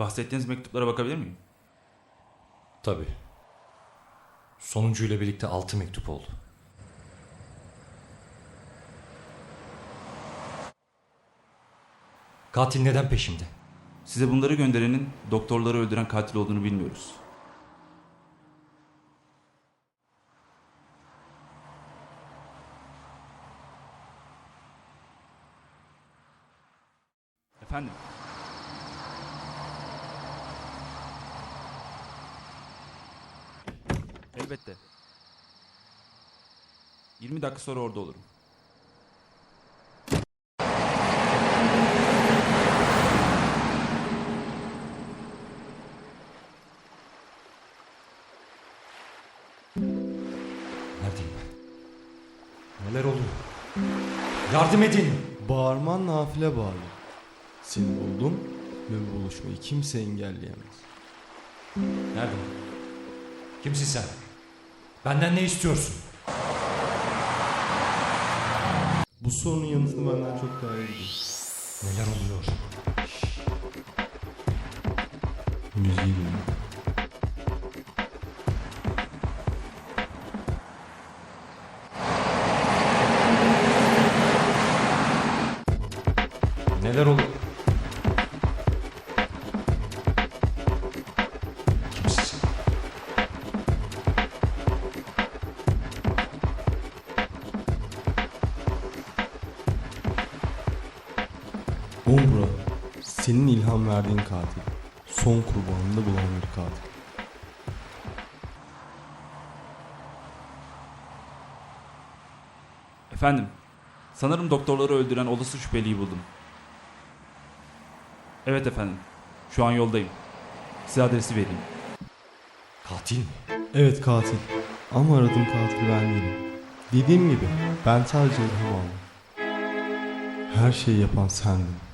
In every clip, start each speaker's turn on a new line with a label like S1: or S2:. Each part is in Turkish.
S1: Bahsettiğiniz mektuplara bakabilir miyim?
S2: Tabii. Sonuncuyla birlikte altı mektup oldu. Katil neden peşimde?
S1: Size bunları gönderenin doktorları öldüren katil olduğunu bilmiyoruz. Efendim? Elbette. 20 dakika sonra orada olurum.
S2: Neredeyim ben? Neler oluyor? Yardım edin!
S3: Bağırman nafile bağlı. Seni buldum ve bu buluşmayı kimse engelleyemez.
S2: Nerede? Kimsin sen? Benden ne istiyorsun?
S3: Bu sorunun yanıtını benden çok daha iyi biliyorsun.
S2: Neler oluyor?
S3: Müziği dinle.
S2: Neler oluyor?
S3: Umbra, senin ilham verdiğin katil. Son kurbanını bulan bir katil.
S1: Efendim, sanırım doktorları öldüren olası şüpheliyi buldum. Evet efendim, şu an yoldayım. Size adresi vereyim.
S2: Katil mi?
S3: Evet katil. Ama aradığım katil ben değilim. Dediğim gibi ben sadece ilham aldım. Her şeyi yapan sendin.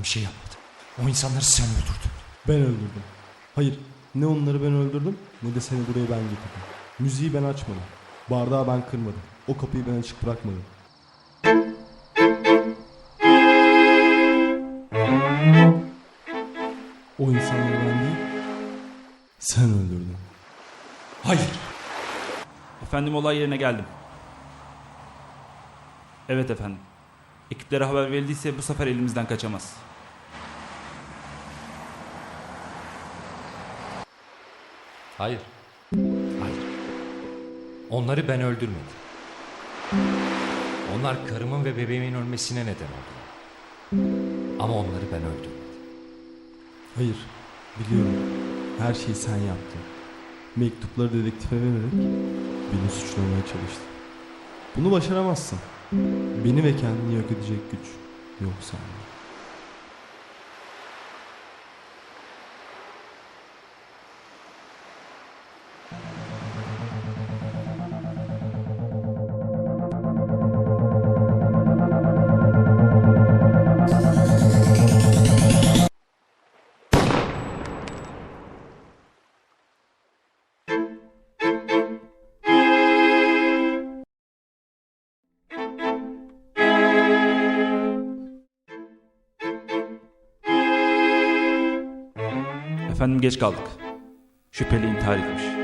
S2: Bir şey yapmadım. O insanları sen öldürdün.
S3: Ben öldürdüm. Hayır, ne onları ben öldürdüm ne de seni buraya ben getirdim. Müziği ben açmadım. Bardağı ben kırmadım. O kapıyı ben açık bırakmadım. O insanları ben değil, sen öldürdün.
S2: Hayır.
S1: Efendim olay yerine geldim. Evet efendim. Ekiplere haber verildiyse bu sefer elimizden kaçamaz.
S2: Hayır. Hayır. Onları ben öldürmedim. Onlar karımın ve bebeğimin ölmesine neden oldu. Ama onları ben öldürmedim.
S3: Hayır, biliyorum. Her şeyi sen yaptın. Mektupları dedektife vererek beni suçlamaya çalıştın. Bunu başaramazsın. Beni ve kendini yok edecek güç yok sende.
S1: Efendim geç kaldık. Şüpheli intihar etmiş.